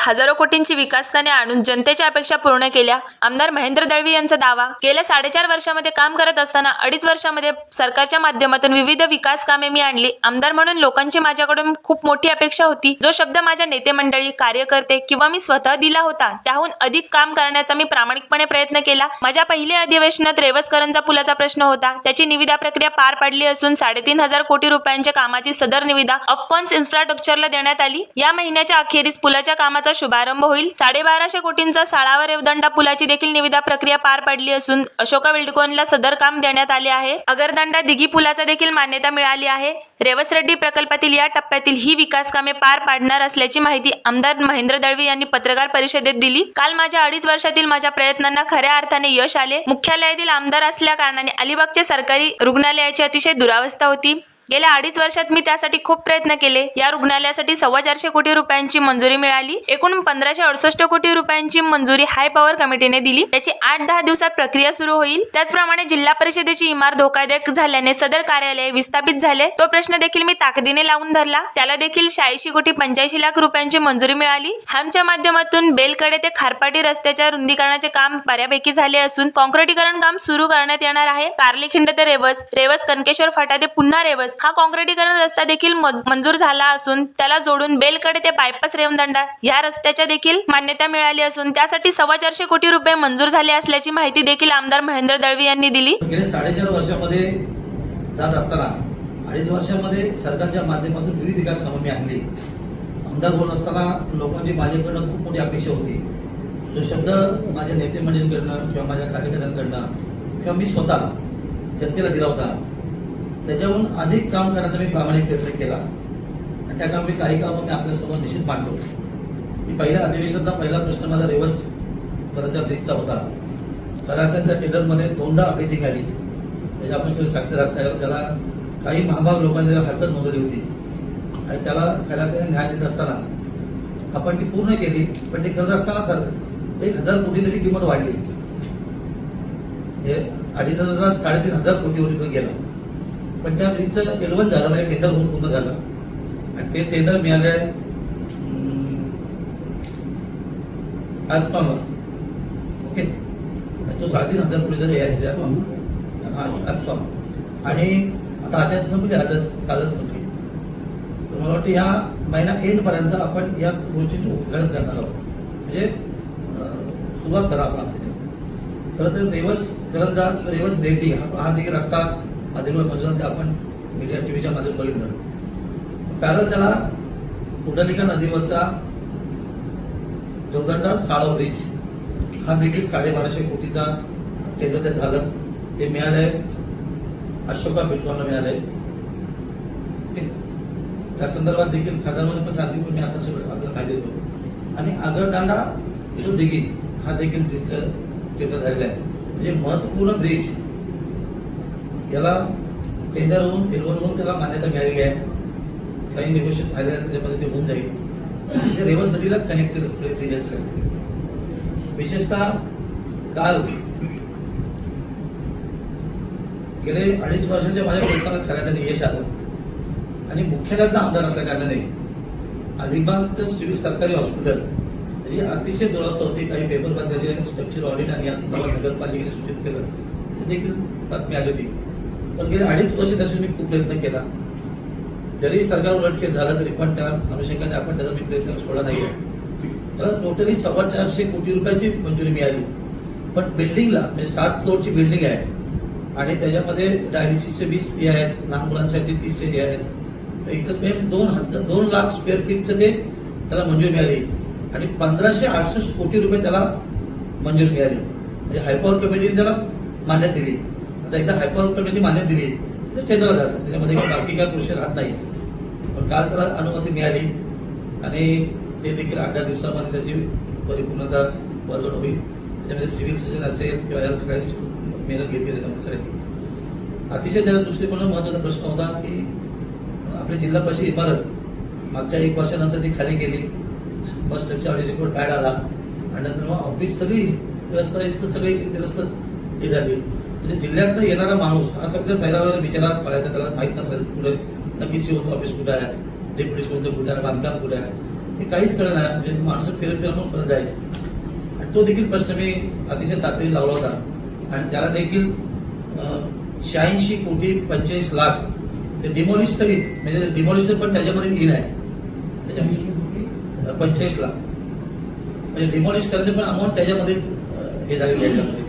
राज्यात हजारो कोटींची विकास कामे आणून जनतेच्या अपेक्षा पूर्ण केल्या. आमदार महेंद्र दळवी यांचा दावा गेल्या साडेचार वर्षामध्ये काम करत असताना अडीच वर्षामध्ये सरकारच्या माध्यमातून विविध विकास कामे मी आणली. आमदार म्हणून लोकांची माझ्याकडून खूप मोठी अपेक्षा होती. जो शब्द माझ्या नेते मंडळी कार्यकर्ते किंवा मी स्वतः दिला होता त्याहून अधिक काम करण्याचा मी प्रामाणिकपणे प्रयत्न केला. माझ्या पहिल्या अधिवेशनात रेवसकरांचा पुलाचा प्रश्न होता. त्याची निविदा प्रक्रिया पार पाडली असून साडेतीन हजार कोटी रुपयांच्या कामाची सदर निविदा ऑफकॉन्स इन्फ्रास्ट्रक्चरला देण्यात आली. या महिन्याच्या अखेरीस पुलाच्या कामाचा शुभारंभ होईल. साडेबाराशे कोटींचा साळावर रेवदंडा पुलाची देखील निविदा प्रक्रिया पार पाडली असून अशोका बिल्डकॉनला सदर काम देण्यात आले आहे. अगरदंडा दिघी पुलाचा देखील मान्यता मिळाली आहे. रेवस रेड्डी प्रकल्पातील या टप्प्यातील ही विकास कामे पार पाडणार असल्याची माहिती आमदार महेंद्र दळवी यांनी पत्रकार परिषदेत दिली. काल माझ्या अडीच वर्षातील माझ्या प्रयत्नांना खऱ्या अर्थाने यश आले. मुख्यालयातील आमदार असल्या कारणाने अलिबागचे सरकारी रुग्णालयाची अतिशय दुरावस्था होती. गेल्या अडीच वर्षात मी त्यासाठी खूप प्रयत्न केले. या रुग्णालयासाठी सव्वा चारशे कोटी रुपयांची मंजुरी मिळाली. एकूण पंधराशे अडुसष्ट कोटी रुपयांची मंजुरी हाय पॉवर कमिटीने दिली. त्याची आठ दहा दिवसात प्रक्रिया सुरू होईल. त्याचप्रमाणे जिल्हा परिषदेची इमारत धोकादायक झाल्याने सदर कार्यालय विस्थापित झाले. तो प्रश्न देखील मी ताकदीने लावून धरला. त्याला देखील शहाऐंशी कोटी पंच्याऐंशी लाख रुपयांची मंजुरी मिळाली. हामच्या माध्यमातून बेलकडे ते खारपाटी रस्त्याच्या रुंदीकरणाचे काम बऱ्यापैकी झाले असून कॉन्क्रिटीकरण काम सुरू करण्यात येणार आहे. कार्लेखिंड ते रेवस रेवस कनकेश्वर फाटा ते पुन्हा रेवस हा काँक्रिटीकरण रस्ता देखील मंजूर झाला असून त्याला जोडून बेलकडे ते बायपास रेवदंडा या रस्त्याच्या देखील मान्यता मिळाली असून त्यासाठी सव्वा चारशे कोटी रुपये मंजूर झाले असल्याची माहिती देखील आमदार महेंद्र दळवी यांनी दिली. गेले साडेचार वर्षामध्ये जात असताना अडीच वर्षामध्ये सरकारच्या माध्यमातून विविध विकास कामं मी आणली. आमदार बोलत असताना लोकांची माझ्याकडनं खूप मोठी अपेक्षा होती. जो शब्द माझ्या नेते मंडळींकडनं किंवा माझ्या कार्यकर्त्यांकडनं किंवा मी स्वतः जनतेला दिला होता. त्याच्याहून अधिक काम करायचा मी प्रामाणिक प्रयत्न केला. आणि त्या कामी काही कामं मी आपल्यासमोर निश्चित मांडलो. मी पहिल्या अधिवेशनाचा पहिला प्रश्न माझा रेवस परतच्या ब्रिजचा होता. खरं त्या टेंडरमध्ये दोनदा अपडेटिंग आली त्याच्या आपण सगळे साक्षर आहात. त्याला त्याला काही महाभाग लोकांनी त्याला हरकत नोंदवली होती. आणि त्याला त्याला न्याय देत असताना आपण ती पूर्ण केली पण ती करत असताना सर एक हजार कोटी तरी किंमत वाढली. हे अडीच हजार साडेतीन हजार कोटी होती तो गेला. पण त्या ब्रिजचं एलवन झालं म्हणजे टेंडर होऊन पूर्ण झालं. आणि ते टेंडर मिळाले आज पण. ओके. तो साडेतीन हजार कोटी जर यायचा ऍप्सॉम आणि आता आचार्य संपली आजच कालच संपली तर मला वाटतं ह्या महिना एंड पर्यंत आपण या गोष्टीचं उद्घाटन करणार आहोत. म्हणजे सुरुवात करा आपण खरं तर रेवस करंजा रेवस रेड्डी हा देखील रस्ता आदिलभाई मंजुरात ते आपण मीडिया टी व्हीच्या माध्यमातून बघितलं. पॅरल त्याला कुंडलिका नदीवरचा जोगदंडा साळव ब्रिज हा देखील साडेबाराशे कोटीचा टेंडर ते झालं. ते मिळालंय. अशोका बिटकॉनला मिळालंय. त्या संदर्भात देखील खासदारमध्ये पण सांगितलं पण मी आता सगळं आपल्याला माहिती देतो. आणि आगरदांडा तो देखील हा देखील ब्रिजचं टेंडर झालेला आहे. म्हणजे महत्त्वपूर्ण ब्रिज याला टेंडर होऊन फिरवून होऊन त्याला मान्यता मिळालेली आहे. काही निगोशिएट झालेलं त्याच्यामध्ये ते होऊन जाईल. म्हणजे रेवस नदीला कनेक्टेड ब्रिजेस विशेषतः काल गेले अडीच वर्षाच्या माझ्या प्रयत्नाला खऱ्या त्याने यश आलं. आणि मुख्यालयातला आमदार असल्या कारणाने अलिबागचं सिव्हिल सरकारी हॉस्पिटल जी अतिशय दुरास्त होती काही पेपर पण स्ट्रक्चर ऑडिट आणि या संदर्भात नगरपालिकेने सूचित केलं ते देखील बातमी आली होती. पण गेले अडीच वर्ष त्यासाठी मी खूप प्रयत्न केला. जरी सरकार उलटफेर झाला तरी पण त्या अनुषंगाने आपण त्याचा मी प्रयत्न सोडला नाही त्याला टोटली सव्वा चारशे कोटी रुपयाची मंजुरी मिळाली. पण बिल्डिंगला म्हणजे सात फ्लोअरची बिल्डिंग आहे आणि त्याच्यामध्ये डायलिसिसचे वीस हे आहेत लहान मुलांसाठी तीस हे आहेत इथं ते दोन हजार दोन लाख स्क्वेअर फीटचं ते त्याला मंजुरी मिळाली. आणि पंधराशे अडसष्ट कोटी रुपये त्याला मंजुरी मिळाली. म्हणजे हायपॉवर कमिटीने त्याला मान्यता दिली. एकदा हायपर कमिटी मान्यता दिली. टेंडर झालं. त्याच्यामध्ये बाकी काय प्रोसेस राहत नाही. पण काल त्याला अनुमती मिळाली. आणि ते देखील आठ दहा दिवसामध्ये त्याची परिपूर्णता वर्गण होईल. त्याच्यामध्ये सिव्हिल सर्जन असेल किंवा या सगळ्यांची मेहनत घेतली त्याच्यामध्ये सगळ्यांनी. अतिशय त्याला दुसरी पण महत्त्वाचा प्रश्न होता की आपली जिल्हा परिषद इमारत मागच्या एक वर्षानंतर ती खाली गेली. बस स्टँडच्या रिपोर्ट बॅड आला. आणि नंतर मग ऑफिस सगळी व्यवस्था सगळी व्यवस्था हे झाली. म्हणजे जिल्ह्यातनं येणारा माणूस हा सगळ्या सैरावर बिचारा पडायचा त्याला माहीत नसेल कुठे नक्की सीओचं ऑफिस कुठे आहे डेप्युटी सीओचं कुठे आहे बांधकाम कुठे आहे. ते काहीच कळलं नाही. म्हणजे माणसं फिरत फिरत मग परत जायचे. आणि तो देखील प्रश्न मी अतिशय तातडीने लावला होता. आणि त्याला देखील शहाऐंशी कोटी पंचेचाळीस लाख ते डिमॉलिश सहित म्हणजे डिमॉलिश पण त्याच्यामध्ये येईल आहे. त्याच्यामध्ये. पंचेचाळीस लाख. म्हणजे डिमॉलिश करण्याचे पण अमाऊंट त्याच्यामध्येच हे झालेली आहे.